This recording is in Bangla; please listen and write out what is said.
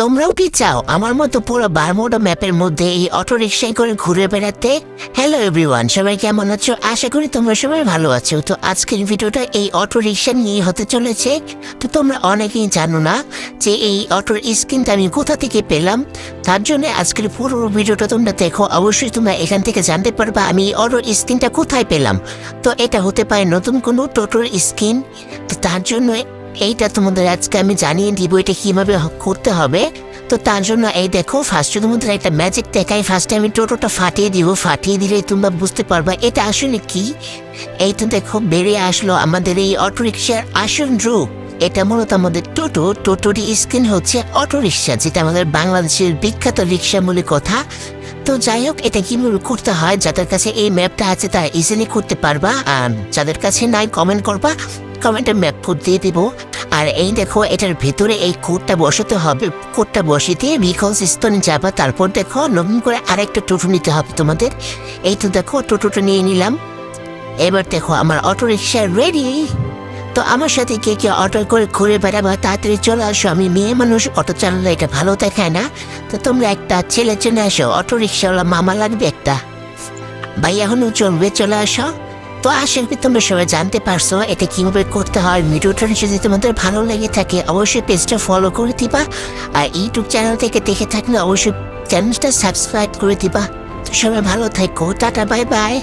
তোমরাও কি চাও? আমার মতো পুরো বারমোডা ম্যাপের মধ্যে এই অটো রিক্সায় করে ঘুরে বেড়াতে? হ্যালো এভরিওয়ান সবাই কেমন আছো? আশা করি তোমরা সবাই ভালো আছো। তো আজকের ভিডিওটা এই অটো রিক্সা নিয়ে হতে চলেছে। তো তোমরা অনেকেই জানো না যে এই অটোর স্ক্রিনটা আমি কোথা থেকে পেলাম? তার জন্য আজকের পুরো ভিডিওটা তোমরা দেখো। অবশ্যই তোমরা এখান থেকে জানতে পারবা আমি এই অটোর স্ক্রিনটা কোথায় পেলাম। তো এটা হতে পারে নতুন কোনো টোটোর স্ক্রিন। তো তার জন্য এইটা তোমাদের আজকে আমি জানিয়ে দিব এটা কীভাবে করতে হবে। তো তার জন্য এই দেখো ফার্স্টে তোমাদের একটা ম্যাজিক দেখাই। ফার্স্টে আমি টোটোটা ফাটিয়ে দিব। ফাটিয়ে দিলে তোমরা বুঝতে পারবা, এটা আসলে কি? এই তো দেখো, বেরিয়ে আসলো আমাদের এই অটো রিক্সার আসল রূপ। এটা মূলত আমাদের টোটো। টোটোর স্ক্রিন হচ্ছে অটো রিক্সা যেটা আমাদের বাংলাদেশের বিখ্যাত রিক্সা বলে কথা। তো যাই হোক, এটা কীভাবে করতে হয়? যাদের কাছে এই ম্যাপটা আছে, তারা ইজিলি করতে পারবা। আর যাদের কাছে নাই কমেন্ট করবা। কমেন্টে ম্যাপ কোড দিয়ে দিব। আর এই দেখো, এটার ভিতরে এই কোডটা বসাতে হবে। কোডটা বসিয়ে দিয়ে বিকজ স্তনে যাবা। তারপর দেখো, নতুন করে আরেকটা টোটো নিতে হবে তোমাদের। এই তো দেখো, টোটোটা নিয়ে নিলাম। এবার দেখো, আমার অটো রিক্সা রেডি তো আমার সাথে কে কে অটো করে ঘুরে বেড়াবা, তাড়াতাড়ি চলে আসো। আমি মেয়ে মানুষ, অটো চালালে এটা ভালো দেখায় না। তো তোমরা একটা ছেলে চলে আসো অটো রিক্সাওয়ালা মামা লাগবে একটা। ভাই এখনও চলবে, চলে আসো। তো আশা করি তোমরা সবাই জানতে পারছ, এটা কীভাবে করতে হয় ভিডিওটা যদি তোমাদের ভালো লেগে থাকে, অবশ্যই পেজটা ফলো করে দিবা। আর ইউটিউব চ্যানেল থেকে দেখে থাকলে অবশ্যই চ্যানেলটা সাবস্ক্রাইব করে দিবা। তো সবাই ভালো থাকো, টাটা বাই বাই